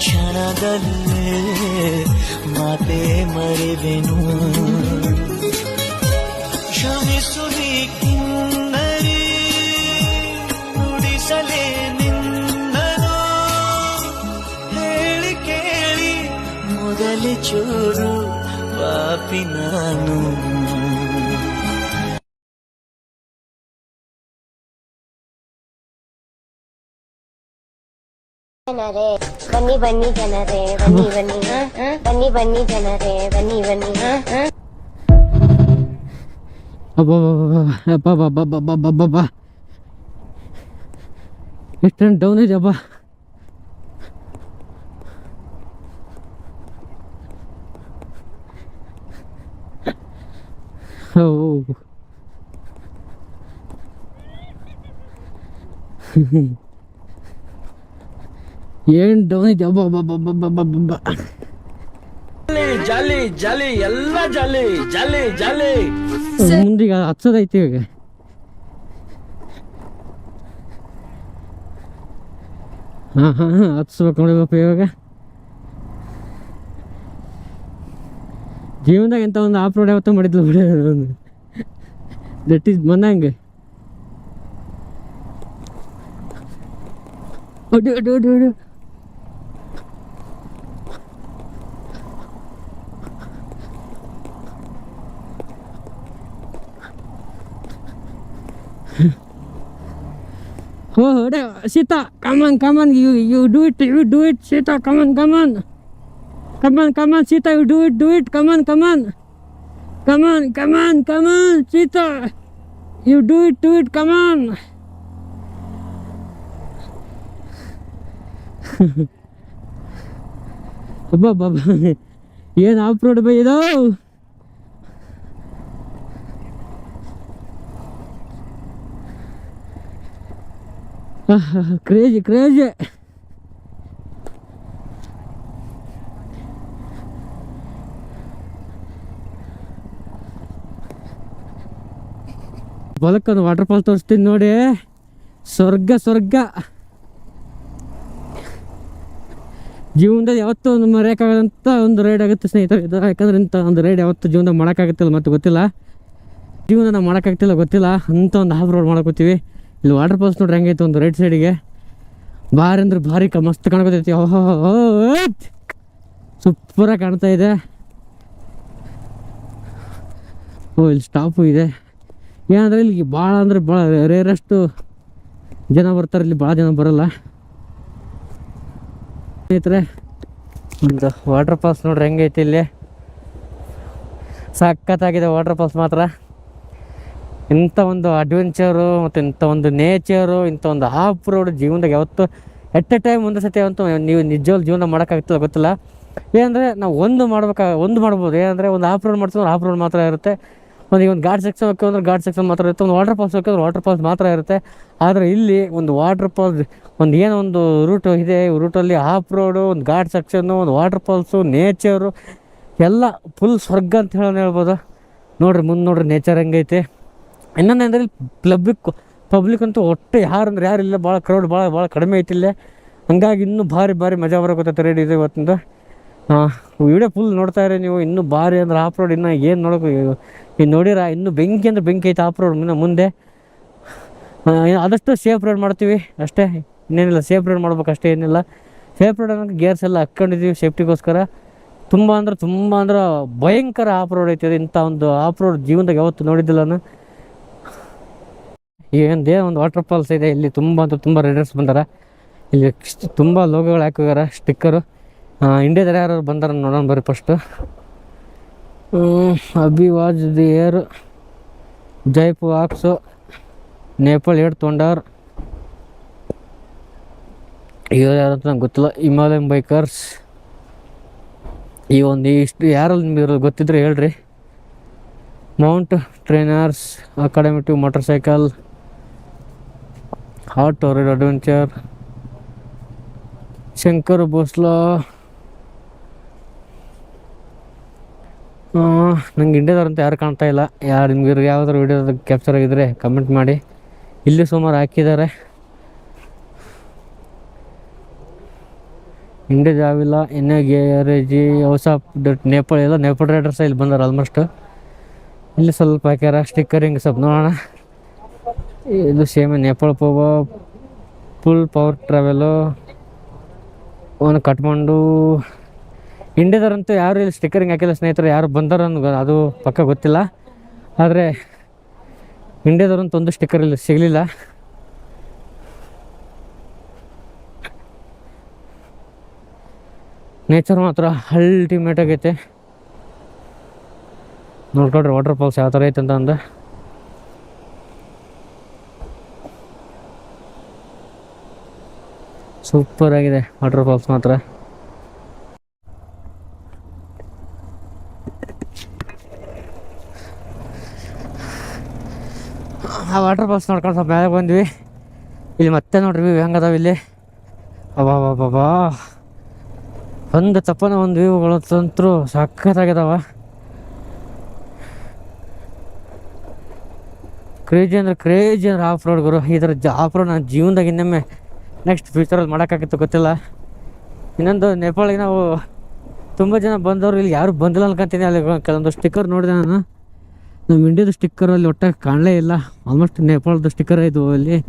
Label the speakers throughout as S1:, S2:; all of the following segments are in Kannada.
S1: ಕ್ಷಣದಲ್ಲೇ ಮಾತೆ ಮರೆವೆನು ಕ್ಷಮಿಸು ನೀ ಕಿನ್ನರಿ ನುಡಿಸಲೇ ನಿನ್ನನು ಹೇಳಿ ಕೇಳಿ ಮೊದಲೇ ಚೂರು ಪಾಪಿ ನಾನು
S2: ಜನರೇ ಬನ್ನಿ ಬನ್ನಿ ಜನರೇ ಬನ್ನಿ ಬನ್ನಿ ಬನ್ನಿ ಬನ್ನಿ ಜನರೇ ಬನ್ನಿ ಬನ್ನಿ
S3: ಅಬ್ಬಬ್ಬಬ್ಬಬ್ಬಬ್ಬಬ್ಬಬ್ಬ ಎಷ್ಟೊಂದು ಡೌನ್ ಇದೆ ಅಬ್ಬ ಓ ಏನು ಡೌನ್ ಇದೆ? ಅಬ್ಬಬ್ಬಬ್ಬಬ್ಬಬ್ಬಬ್ಬ
S4: ಜಾಲಿ ಜಾಲಿ ಎಲ್ಲ ಜಾಲಿ ಜಾಲಿ ಜಾಲಿ
S3: ಮುಂದೀಗ ಹಚ್ಚೋದೈತಿ ಇವಾಗ. ಹಾಂ ಹಾಂ ಹಾಂ ಹಚ್ಸ್ಬೇಕು ನೋಡಿಬೇಕು ಇವಾಗ. ಜೀವನದಾಗ ಎಂತ ಒಂದು ಆಫ್ ರೋಡ್ ಯಾವತ್ತೂ ಮಾಡಿದ್ಲು ಬಿಡ. ದಟ್ ಈಸ್ ಬಂದಂಗೆ ಒಡಿ ಒಡಿ ಒಡಿ Oh, there, Sita, come on, come on, you, you do it, you do it, Sita, come on, come on. Come on, come on, Sita, you do it, do it, come on, come on. Come on, come on, come on, Sita. You do it, do it, come on. ಅಬ್ಬಾ ಬಾಬಾ ಏನು ಆಫ್ ರೋಡ್ ಬೈ ಇದು ಕ್ರೇಜಿ ಕ್ರೇಜಿ ಬಲಕ್ಕೊಂದು ವಾಟರ್ ಫಾಲ್ ತೋರಿಸ್ತೀನಿ ನೋಡಿ. ಸ್ವರ್ಗ ಸ್ವರ್ಗ. ಜೀವನದಲ್ಲಿ ಯಾವತ್ತೂ ಒಂದು ಮರೆಯೋಕ್ಕಾಗದಂಥ ಒಂದು ರೈಡ್ ಆಗುತ್ತೆ ಸ್ನೇಹಿತರೆ. ಯಾಕಂದ್ರೆ ಇಂಥ ಒಂದು ರೈಡ್ ಯಾವತ್ತು ಜೀವನದಾಗ ಮಾಡೋಕ್ಕಾಗತ್ತಿಲ್ಲ, ಮತ್ತೆ ಗೊತ್ತಿಲ್ಲ. ಜೀವನ ನಾವು ಮಾಡೋಕ್ಕಾಗ್ತಿಲ್ಲ, ಗೊತ್ತಿಲ್ಲ. ಅಂಥ ಒಂದು ಹಾಫ್ ರೋಡ್ ಮಾಡ್ಕೋತೀವಿ. ಇಲ್ಲಿ ವಾಟರ್ ಫಾಲ್ಸ್ ನೋಡ್ರಿ ಹೆಂಗೈತೆ ಒಂದು ರೈಟ್ ಸೈಡಿಗೆ ಭಾರಿ ಅಂದ್ರೆ ಭಾರಿ ಕ ಮಸ್ತ್ ಕಾಣ್ಕೊತೈತಿ. ಓಹೋ ಸೂಪರಾಗಿ ಕಾಣ್ತಾ ಇದೆ. ಓ, ಇಲ್ಲಿ ಸ್ಟಾಪು ಇದೆ. ಏನಂದ್ರೆ ಇಲ್ಲಿ ಭಾಳ ಅಂದ್ರೆ ಭಾಳ ರೇರಷ್ಟು ಜನ ಬರ್ತಾರೆ. ಇಲ್ಲಿ ಭಾಳ ಜನ ಬರಲ್ಲ. ಸ್ನೇಹಿತರೆ, ಒಂದು ವಾಟರ್ ಫಾಲ್ಸ್ ನೋಡ್ರಿ ಹೆಂಗೈತಿ ಇಲ್ಲಿ. ಸಖತ್ತಾಗಿದೆ ವಾಟರ್ ಫಾಲ್ಸ್ ಮಾತ್ರ. ಇಂಥ ಒಂದು ಅಡ್ವೆಂಚರು ಮತ್ತು ಇಂಥ ಒಂದು ನೇಚರು ಇಂಥ ಒಂದು ಆಫ್ ರೋಡ್ ಜೀವನದಾಗ ಯಾವತ್ತು ಎಟ್ ಎ ಟೈಮ್ ಒಂದು ಸತಿ ಅಂತೂ ನೀವು ನಿಜವಾಗ್ಲೂ ಜೀವನ ಮಾಡೋಕ್ಕಾಗ್ತಿಲ್ಲ, ಗೊತ್ತಿಲ್ಲ? ಏನಂದರೆ ನಾವು ಒಂದು ಮಾಡ್ಬೇಕಾ, ಒಂದು ಮಾಡ್ಬೋದು. ಏನಂದರೆ ಒಂದು ಆಫ್ ರೋಡ್ ಮಾಡ್ತೀವಿ ಆಫ್ ರೋಡ್ ಮಾತ್ರ ಇರುತ್ತೆ. ಒಂದು ಈಗ ಒಂದು ಗಾಡ್ ಸೆಕ್ಷನ್ ಹೋಗ್ತೀವಿ ಅಂದ್ರೆ ಘಾಟ್ ಸೆಕ್ಷನ್ ಮಾತ್ರ ಇರುತ್ತೆ. ಒಂದು ವಾಟರ್ ಫಾಲ್ಸ್ ಹೋಗ್ತೀವಿ ವಾಟರ್ ಫಾಲ್ಸ್ ಮಾತ್ರ ಇರುತ್ತೆ. ಆದರೆ ಇಲ್ಲಿ ಒಂದು ವಾಟರ್ ಫಾಲ್ಸ್ ಒಂದು ಏನೋ ಒಂದು ರೂಟ್ ಇದೆ. ರೂಟಲ್ಲಿ ಆಫ್ ರೋಡು ಒಂದು ಘಾಟ್ ಸೆಕ್ಷನ್ನು ಒಂದು ವಾಟರ್ ಫಾಲ್ಸು ನೇಚರು ಎಲ್ಲ ಫುಲ್ ಸ್ವರ್ಗ ಅಂತ ಹೇಳೋಣ ಹೇಳ್ಬೋದು. ನೋಡ್ರಿ, ಮುಂದೆ ನೋಡ್ರಿ ನೇಚರ್ ಹೆಂಗೈತೆ. ಇನ್ನೊಂದು ಅಂದರೆ ಪಬ್ಲಿಕ್ ಪಬ್ಲಿಕ್ ಅಂತೂ ಒಟ್ಟು ಯಾರು ಅಂದ್ರೆ ಯಾರು ಇಲ್ಲ ಭಾಳ ಕ್ರೌಡ್ ಭಾಳ ಭಾಳ ಕಡಿಮೆ ಐತಿ ಇಲ್ಲೇ. ಹಂಗಾಗಿ ಇನ್ನೂ ಭಾರಿ ಭಾರಿ ಮಜಾ ಬರೋಕತ್ತೈತೆ ರೆಡಿ ಇದೆ ಇವತ್ತಿಂದ. ವಿಡಿಯೋ ಫುಲ್ ನೋಡ್ತಾ ಇರಿ ನೀವು, ಇನ್ನೂ ಭಾರಿ ಅಂದ್ರೆ ಆಫ್ ರೋಡ್ ಇನ್ನೂ ಏನು ನೋಡೋಕೆ ಈಗ ನೋಡಿರ, ಇನ್ನೂ ಬೆಂಕಿ ಅಂದ್ರೆ ಬೆಂಕಿ ಐತೆ ಆಫ್ ರೋಡ್ ಇನ್ನು ಮುಂದೆ. ಆದಷ್ಟು ಸೇಫ್ ರೋಡ್ ಮಾಡ್ತೀವಿ, ಅಷ್ಟೇ. ಇನ್ನೇನಿಲ್ಲ ಸೇಫ್ ರೋಡ್ ಮಾಡ್ಬೇಕು ಅಷ್ಟೇ, ಏನಿಲ್ಲ. ಸೇಫ್ ರೋಡ್ ಅನ್ನೋಕೆ ಗೇರ್ಸ್ ಎಲ್ಲ ಹಾಕ್ಕೊಂಡಿದ್ದೀವಿ ಸೇಫ್ಟಿಗೋಸ್ಕರ ತುಂಬ ಅಂದ್ರೆ ತುಂಬ ಅಂದ್ರೆ ಭಯಂಕರ ಆಫ್ ರೋಡ್ ಐತೆ ಇಂಥ ಒಂದು ಆಫ್ ರೋಡ್ ಜೀವನದಾಗ ಯಾವತ್ತು ನೋಡಿದ್ದಿಲ್ಲ ನಾನು. ಏನದೇ ಒಂದು ವಾಟರ್ ಫಾಲ್ಸ್ ಇದೆ, ಇಲ್ಲಿ ತುಂಬ ಅಂದ್ರೆ ತುಂಬ ರೈಡರ್ಸ್ ಬಂದಾರ. ಇಲ್ಲಿ ತುಂಬ ಲೋಗೋಗಳು ಹಾಕಿದಾರ ಸ್ಟಿಕ್ಕರು ಇಂಡಿಯಾದಲ್ಲಿ ಯಾರು ಬಂದಾರ ನೋಡೋಣ ಬರ್ರಿ ಫಸ್ಟು ಅಭಿ ವಾಜ್ ದಿ ಏರ್ ಜೈಪು ಆಕ್ಸು ನೇಪಾಳ ಏಟ್ ತೊಂಡಾರ್ ಇವ್ರು ಯಾರು ಅಂತ ನಂಗೆ ಗೊತ್ತಿಲ್ಲ. ಹಿಮಾಲಯನ್ ಬೈಕರ್ಸ್ ಈ ಒಂದು ಇಷ್ಟು ಯಾರು ನಿಮ್ಗೆ ಗೊತ್ತಿದ್ರೆ ಹೇಳ್ರಿ. Mount trainers ಅಕಾಡೆಮಿಟಿವ್ motorcycle hot ride adventure Shankar Bhosle ನಂಗೆ ಇಂಡಿಯಾದವ್ರು ಅಂತ ಯಾರು ಕಾಣ್ತಾ ಇಲ್ಲ. ಯಾರು ನಿಮ್ಗೆ ಯಾವ್ದಾದ್ರು ವೀಡಿಯೋದ ಕ್ಯಾಪ್ಚರ್ ಆಗಿದ್ರೆ ಕಮೆಂಟ್ ಮಾಡಿ. ಇಲ್ಲಿ ಸುಮಾರು ಹಾಕಿದ್ದಾರೆ. ಇಂಡಿಯಾ ಜಾವಿಲ್ಲ ಇನ್ನೇ ಗ್ಯಾರೇಜಿ ಡಟ್ ನೇಪಾಳ ಇಲ್ಲ ನೇಪಾಳ ರೈಡರ್ಸ್ ಇಲ್ಲಿ ಬಂದಾರೆ ಆಲ್ಮೋಸ್ಟ್ ಇಲ್ಲಿ ಸ್ವಲ್ಪ ಹಾಕ್ಯಾರ ಸ್ಟಿಕ್ಕರಿಂಗ್ ಸ್ವಲ್ಪ ನೋಡೋಣ. ಇದು ಸೇಮ್ ನೇಪಾಳ ಪೋವ ಫುಲ್ ಪವರ್ ಟ್ರಾವೆಲು ಒಂದು ಕಟ್ಕೊಂಡು, ಇಂಡಿಯಾದವ್ರಂತೂ ಯಾರು ಇಲ್ಲಿ ಸ್ಟಿಕ್ಕರಿಂಗ್ ಹಾಕಿಲ್ಲ ಸ್ನೇಹಿತರು, ಯಾರು ಬಂದಾರ ಅದು ಪಕ್ಕ ಗೊತ್ತಿಲ್ಲ. ಆದರೆ, ಇಂಡಿಯಾದವ್ರಂತೂ ಒಂದು ಸ್ಟಿಕ್ಕರ್ ಇಲ್ಲಿ ಸಿಗಲಿಲ್ಲ. ನೇಚರ್ ಮಾತ್ರ ಅಲ್ಟಿಮೇಟ್ ಆಗೈತೆ. ನೋಡ್ಕೊಡ್ರಿ ವಾಟರ್ ಫಾಲ್ಸ್ ಯಾವ ಥರ ಐತೆ ಅಂತ ಅಂದ. ಸೂಪರ್ ಆಗಿದೆ. ವಾಟರ್ ಫಾಲ್ಸ್ ಮಾತ್ರ. ಆ ವಾಟರ್ ಫಾಲ್ಸ್ ನೋಡ್ಕೊಂಡು ಸ್ವಲ್ಪ ಮೇಲೆ ಬಂದ್ವಿ. ಇಲ್ಲಿ ಮತ್ತೆ ನೋಡ್ರಿ ವ್ಯೂ ಹೆಂಗದಾವ ಇಲ್ಲಿ. ಅಬಾ ಬಾಬಾ ಒಂದು ತಪ್ಪನ ಒಂದು ವ್ಯೂಗಳು ತಂತ್ರು ಸಖತ್ತಾಗಿದಾವ ಕ್ರೇಜಿ ಅಂದ್ರೆ ಕ್ರೇಜಿ ಅಂದ್ರೆ ಆಫ್ ರೋಡ್ ಗುರು. ಈ ಥರ ಆಫ್ ರೋಡ್ ನನ್ನ ಜೀವನದಾಗ ಇನ್ನೊಮ್ಮೆ ನೆಕ್ಸ್ಟ್ ಫ್ಯೂಚರಲ್ಲಿ ಮಾಡೋಕ್ಕಾಗಿತ್ತು ಗೊತ್ತಿಲ್ಲ. ಇನ್ನೊಂದು ನೇಪಾಳಿಗೆ ನಾವು ತುಂಬ ಜನ ಬಂದವರು ಇಲ್ಲಿ ಯಾರು ಬಂದಿಲ್ಲ ಅನ್ಕೊಂತೀನಿ. ಅಲ್ಲಿ ಕೆಲವೊಂದು ಸ್ಟಿಕ್ಕರ್ ನೋಡಿದೆ ನಾನು. ನಮ್ಮ ಇಂಡಿಯಾದ ಸ್ಟಿಕ್ಕರ್ ಅಲ್ಲಿ ಒಟ್ಟಾಗಿ ಕಾಣಲೇ ಇಲ್ಲ. ಆಲ್ಮೋಸ್ಟ್ ನೇಪಾಳದ ಸ್ಟಿಕ್ಕರ್ ಇದು ಅಲ್ಲಿ.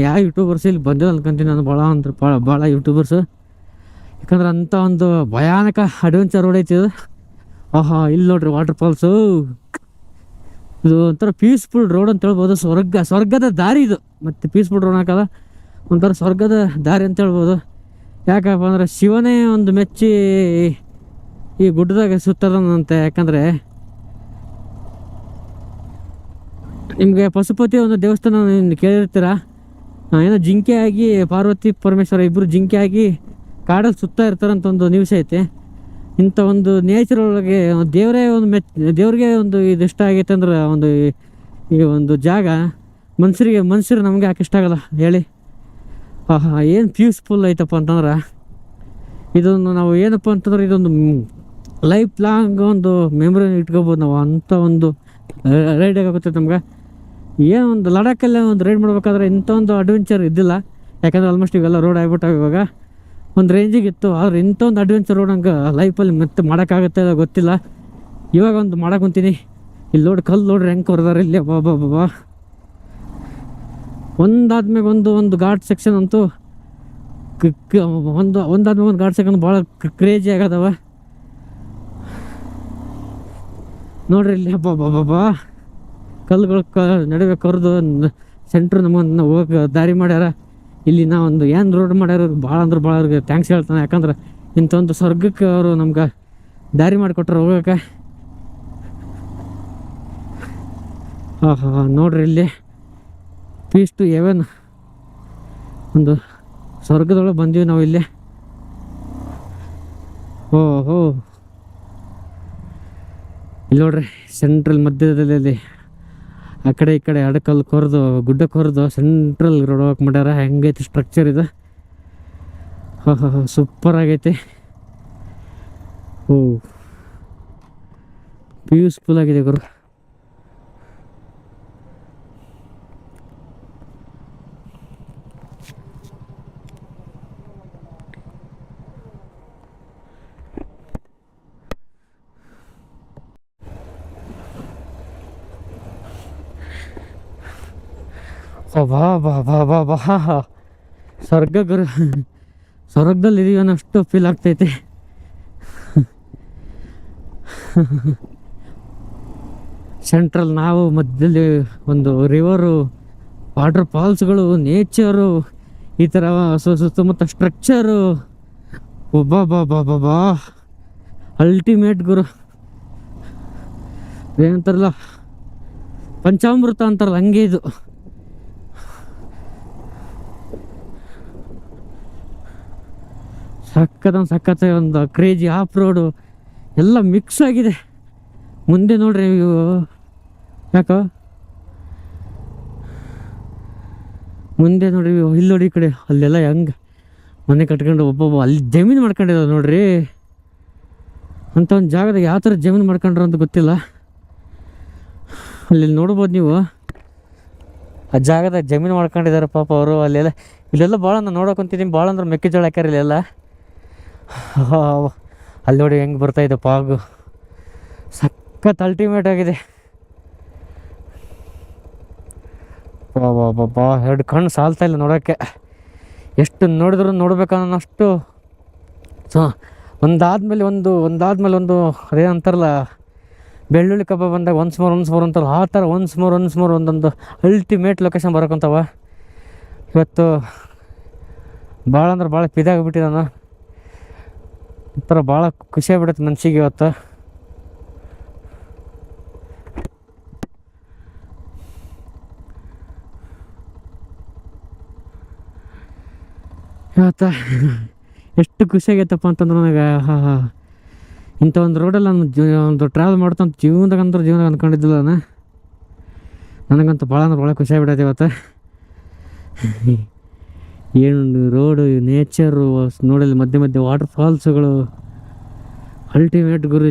S3: ಯಾವ ಯೂಟ್ಯೂಬರ್ಸ್ ಇಲ್ಲಿ ಬಂದಿಲ್ಲ ಅನ್ಕೊಂತೀನಿ ನಾನು. ಭಾಳ ಅಂದ್ರೆ ಭಾಳ ಭಾಳ ಯೂಟ್ಯೂಬರ್ಸು ಯಾಕಂದ್ರೆ ಅಂಥ ಒಂದು ಭಯಾನಕ ಅಡ್ವೆಂಚರ್ ರೋಡ್ ಐತಿ ಇದು. ಆಹಾ, ಇಲ್ಲಿ ನೋಡ್ರಿ ವಾಟರ್ ಫಾಲ್ಸು ಇದು ಒಂಥರ ಪೀಸ್ಫುಲ್ ರೋಡ್ ಅಂತ ಹೇಳ್ಬೋದು. ಸ್ವರ್ಗ, ಸ್ವರ್ಗದ ದಾರಿ ಇದು. ಮತ್ತು ಪೀಸ್ಫುಲ್ ರೋಡ್ ಹಾಕಲ್ಲ. ಒಂಥರ ಸ್ವರ್ಗದ ದಾರಿ ಅಂತ ಹೇಳ್ಬೋದು. ಯಾಕಪ್ಪ ಅಂದ್ರೆ ಶಿವನೇ ಒಂದು ಮೆಚ್ಚಿ ಈ ಗುಡ್ಡದಾಗ ಸುತ್ತದಂತೆ ಯಾಕಂದರೆ ನಿಮಗೆ ಪಶುಪತಿ ಒಂದು ದೇವಸ್ಥಾನ ಕೇಳಿರ್ತೀರ? ಏನೋ ಜಿಂಕೆ ಆಗಿ ಪಾರ್ವತಿ ಪರಮೇಶ್ವರ ಇಬ್ಬರು ಜಿಂಕೆ ಆಗಿ ಕಾಡಲ್ಲಿ ಸುತ್ತಾ ಇರ್ತಾರಂತ ಒಂದು ನ್ಯೂಸ್ ಐತೆ. ಇಂಥ ಒಂದು ನೇಚರ್ ಒಳಗೆ ದೇವರೇ ಒಂದು ಮೆಚ್, ದೇವ್ರಿಗೆ ಒಂದು ಇದು ಇಷ್ಟ ಆಗೈತೆ ಅಂದ್ರೆ ಒಂದು ಈ- ಒಂದು ಜಾಗ ಮನುಷ್ಯರಿಗೆ ಮನುಷ್ಯರು ನಮಗೆ ಯಾಕೆ ಇಷ್ಟ ಆಗಲ್ಲ ಹೇಳಿ. ಏನು ಪ್ಯೂಸ್ಫುಲ್ ಐತಪ್ಪ ಅಂತಂದ್ರೆ? ಇದೊಂದು ನಾವು ಏನಪ್ಪ ಅಂತಂದ್ರೆ ಇದೊಂದು ಲೈಫ್ ಲಾಂಗ್ ಒಂದು ಮೆಮೊರಿ ಇಟ್ಕೋಬೋದು ನಾವು. ಅಂಥ ಒಂದು ರೈಡ್ ಆಗುತ್ತೆ ನಮ್ಗೆ. ಏನೋ ಒಂದು ಲಡಾಖಲ್ಲೇ ಒಂದು ರೈಡ್ ಮಾಡ್ಬೇಕಾದ್ರೆ ಇಂಥ ಒಂದು ಅಡ್ವೆಂಚರ್ ಇದ್ದಿಲ್ಲ. ಯಾಕಂದ್ರೆ ಆಲ್ಮೋಸ್ಟ್ ಇವೆಲ್ಲ ರೋಡ್ ಆಗ್ಬಿಟ್ಟಾವ ಇವಾಗ. ಒಂದು ರೇಂಜಿಗೆ ಇತ್ತು. ಆದ್ರೆ ಇಂಥ ಒಂದು ಅಡ್ವೆಂಚರ್ ರೋಡ್ ಹಂಗೆ ಲೈಫಲ್ಲಿ ಮತ್ತೆ ಮಾಡೋಕ್ಕಾಗುತ್ತೆ ಗೊತ್ತಿಲ್ಲ. ಇವಾಗ ಒಂದು ಮಾಡಕ್ಕೆ ಇಲ್ಲಿ ನೋಡಿ, ಕಲ್ಲು ನೋಡ್ರಿ ಹೆಂಗೆ ಕೊರ್ದಾರೆ ಇಲ್ಲಿ. ಬಾಬಾ ಬಾಬಾ ಒಂದಾದ್ಮೇಲೆ ಒಂದು ಒಂದು ಘಾಟ್ ಸೆಕ್ಷನ್ ಅಂತೂ ಒಂದು ಒಂದಾದ್ಮೇಲೆ ಒಂದು ಘಾಟ್ ಸೆಕ್ಷನ್ ಭಾಳ ಕ್ರೇಜಿ ಆಗದವ. ನೋಡ್ರಿ ಇಲ್ಲಿ ಹಬ್ಬ ಬಾಬಾ ಕಲ್ಲುಗಳು ಕ, ನಡುವೆ ಕರೆದು ಸೆಂಟ್ರ್ ನಮ್ಮನ್ನು ಹೋಗಕ್ಕೆ ದಾರಿ ಮಾಡ್ಯಾರ. ಇಲ್ಲಿ ಒಂದು ಏನು ರೋಡ್ ಮಾಡ್ಯಾರ, ಭಾಳ ಅಂದ್ರೆ ಭಾಳ ಅವ್ರಿಗೆ ಥ್ಯಾಂಕ್ಸ್ ಹೇಳ್ತಾನೆ. ಯಾಕಂದ್ರೆ ಇಂಥ ಒಂದು ಸ್ವರ್ಗಕ್ಕೆ ಅವರು ನಮ್ಗೆ ದಾರಿ ಮಾಡಿಕೊಟ್ರು ಹೋಗಕ್ಕೆ. ಹಾಂ ಹಾಂ ನೋಡ್ರಿ ಇಲ್ಲಿ. ಪೀಸ್ ಟು ಎವೆನ್ ಒಂದು ಸ್ವರ್ಗದೊಳಗೆ ಬಂದೀವಿ ನಾವು ಇಲ್ಲಿ. ಓ ಹೋ ಇಲ್ಲಿ ನೋಡ್ರಿ ಸೆಂಟ್ರಲ್ ಮಧ್ಯದಲ್ಲಿ ಆ ಕಡೆ ಈ ಕಡೆ ಅಡಕಲ್ ಕೊರೆದು, ಗುಡ್ಡ ಕೊರೆದು ಸೆಂಟ್ರಲ್ ರೋಡ್ ಹೋಗಕ್ಕೆ ಮಾಡ್ಯಾರ. ಹೆಂಗೈತಿ ಸ್ಟ್ರಕ್ಚರ್ ಇದು? ಸೂಪರ್ ಆಗೈತಿ. ಓ ಪೀಸ್ಫುಲ್ ಆಗಿದೆ ಗುರು. ಬಾ ಬಾ ಬಾ ಬಾ ಬಾ ಸ್ವರ್ಗ ಗುರು ಸ್ವರ್ಗದಲ್ಲಿ ಇದೀವಿ ಅನ್ನೋ ಅಷ್ಟು ಫೀಲ್ ಆಗ್ತೈತೆ. ಸೆಂಟ್ರಲ್ ನಾವು ಮಧ್ಯದಲ್ಲಿ ಒಂದು ರಿವರು ವಾಟರ್ ಫಾಲ್ಸ್ಗಳು ನೇಚರು ಈ ಥರ ಸುತ್ತಮುತ್ತ ಸ್ಟ್ರಕ್ಚರು ಒಬ್ಬಾ ಬಾ ಬಾ ಬಾ ಬಾ ಅಲ್ಟಿಮೇಟ್ ಗುರು. ಏನಂತಾರಲ್ಲ? ಪಂಚಾಮೃತ ಅಂತಾರಲ್ಲ, ಹಂಗೆ ಇದು. ಸಕ್ಕತ್ತ ಸಖತ್ ಒಂದು ಕ್ರೇಜಿ ಆಫ್ ರೋಡು ಎಲ್ಲ ಮಿಕ್ಸ್ ಆಗಿದೆ. ಮುಂದೆ ನೋಡ್ರಿ ಇವು ಯಾಕೋ? ಮುಂದೆ ನೋಡ್ರಿ ಇಲ್ಲಿ ನೋಡಿ ಈ ಕಡೆ, ಅಲ್ಲೆಲ್ಲ ಹೆಂಗೆ ಮನೆ ಕಟ್ಕೊಂಡು ಒಬ್ಬೊಬ್ಬ ಅಲ್ಲಿ ಜಮೀನು ಮಾಡ್ಕೊಂಡಿರೋ ನೋಡ್ರಿ. ಅಂಥ ಒಂದು ಜಾಗದಾಗ ಯಾವ ಥರ ಜಮೀನು ಮಾಡ್ಕೊಂಡ್ರು ಅಂತ ಗೊತ್ತಿಲ್ಲ. ಅಲ್ಲಿ ನೋಡ್ಬೋದು ನೀವು. ಆ ಜಾಗದಾಗ ಜಮೀನು ಮಾಡ್ಕೊಂಡಿದ್ದಾರೆ ಪಾಪ ಅವರು ಅಲ್ಲೆಲ್ಲ. ಇಲ್ಲೆಲ್ಲ ಭಾಳ ನಾನು ನೋಡೋಕೆ ಕುಂತಿದ್ದೀನಿ ಭಾಳ ಅಂದ್ರೆ ಮೆಕ್ಕೆಜೋಳ ಹಾಕ್ಯಾರ ಇಲ್ಲೆಲ್ಲ. ಅಲ್ಲಿ ನೋಡಿ ಹೆಂಗೆ ಬರ್ತಾ ಇದೆ ಪಾಗು ಸಖತ್ ಅಲ್ಟಿಮೇಟ್ ಆಗಿದೆ. ಬಾ ಎರಡು ಕಣ್ಣು ಸಾಲ್ತಾ ಇಲ್ಲ ನೋಡೋಕ್ಕೆ ಎಷ್ಟು ನೋಡಿದ್ರು ನೋಡ್ಬೇಕನ್ನೋಷ್ಟು ಸೊ ಒಂದಾದ್ಮೇಲೆ ಒಂದು ಒಂದಾದ್ಮೇಲೆ ಒಂದು ಅದೇನಂತಾರಲ್ಲ ಬೆಳ್ಳುಳ್ಳಿ ಕಬ್ಬ ಬಂದಾಗ ಒನ್ಸ್ ಮೋರ್ ಒನ್ಸ್ ಮೋರ್ ಅಂತಾರಲ್ಲ, ಆ ಥರ ಒನ್ಸ್ ಮೋರ್ ಒನ್ಸ್ ಮೋರ್ ಒಂದೊಂದು ಅಲ್ಟಿಮೇಟ್ ಲೊಕೇಶನ್ ಬರೋಕ್ಕಂತವ ಇವತ್ತು ಭಾಳ ಅಂದ್ರೆ ಭಾಳ ಪಿದಾಗಿಬಿಟ್ಟಿದ್ದಾನ ಒಂಥರ ಭಾಳ ಖುಷಿ ಆಗ್ಬಿಡುತ್ತೆ ಮನ್ಸಿಗೆ ಇವತ್ತು. ಇವತ್ತ ಎಷ್ಟು ಖುಷಿ ಆಗೈತಪ್ಪ ಅಂತಂದ್ರೆ ನನಗೆ, ಹಾ ಹಾ. ಇಂಥ ಒಂದು ರೋಡಲ್ಲಿ ನಾನು ಜೀ, ಒಂದು ಟ್ರಾವೆಲ್ ಮಾಡ್ತಂತ ಜೀವನದಾಗ ಅಂದ್ರೆ ಜೀವನದಾಗ ಅಂದ್ಕೊಂಡಿದ್ದಿಲ್ಲ ನಾನು. ನನಗಂತೂ ಭಾಳ ಅಂದ್ರೆ ಭಾಳ ಖುಷಿ ಆಗ್ಬಿಟ್ಟೈತೆ ಇವತ್ತು. ಏನು ರೋಡು ನೇಚರು ನೋಡಲ್ಲಿ ಮಧ್ಯೆ ಮಧ್ಯೆ ವಾಟರ್ ಫಾಲ್ಸ್ಗಳು ಅಲ್ಟಿಮೇಟ್ ಗುರು